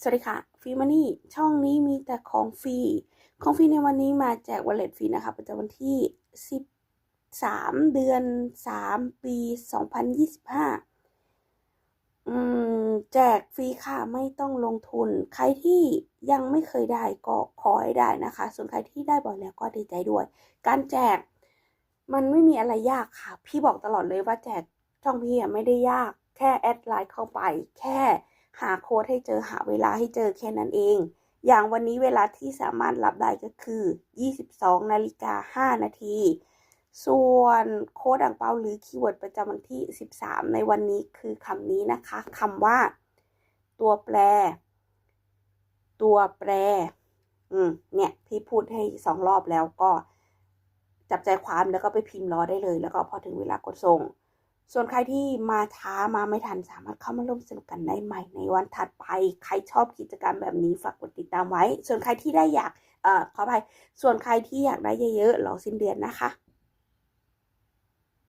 สวัสดีค่ะฟรีมานี่ช่องนี้มีแต่ของฟรีของฟรีในวันนี้มาแจกวอลเล็ตฟรีนะคะประจำวันที่ 13 เดือน 3 ปี 2025อืมแจกฟรีค่ะไม่ต้องลงทุน ใครที่ยังไม่เคยได้ก็ขอให้ได้นะคะ ส่วนใครที่ได้บ่อยแล้วก็ดีใจด้วย การแจกมันไม่มีอะไรยากค่ะ พี่บอกตลอดเลยว่าแจกช่องพี่ไม่ได้ยาก แค่แอดไลน์เข้าไปแค่ หาโค้ดให้เจอหาเวลาให้เจอแค่นั้นเอง อย่างวันนี้เวลาที่สามารถรับได้ก็คือ 22นาฬิกา5นาที ส่วนโค้ดอ่างเปาหรือคีย์เวิร์ดประจำวันที่ 13 ในวันนี้คือคำนี้นะคะคำว่า ตัวแปร ตัวแปร อืมเนี่ยพี่พูดให้สองรอบแล้วก็จับใจความแล้วก็ไปพิมพ์รอได้เลย แล้วก็พอถึงเวลากดส่ง ส่วนใครที่มาช้ามาไม่ทันสามารถเข้ามาร่วมสนุกกันได้ใหม่ในวันถัดไป ใครชอบกิจกรรมแบบนี้ฝากกดติดตามไว้ ส่วนใครที่ได้อยาก เอ่อขออภัยส่วนใครที่อยากได้เยอะๆรอสิ้นเดือนนะคะ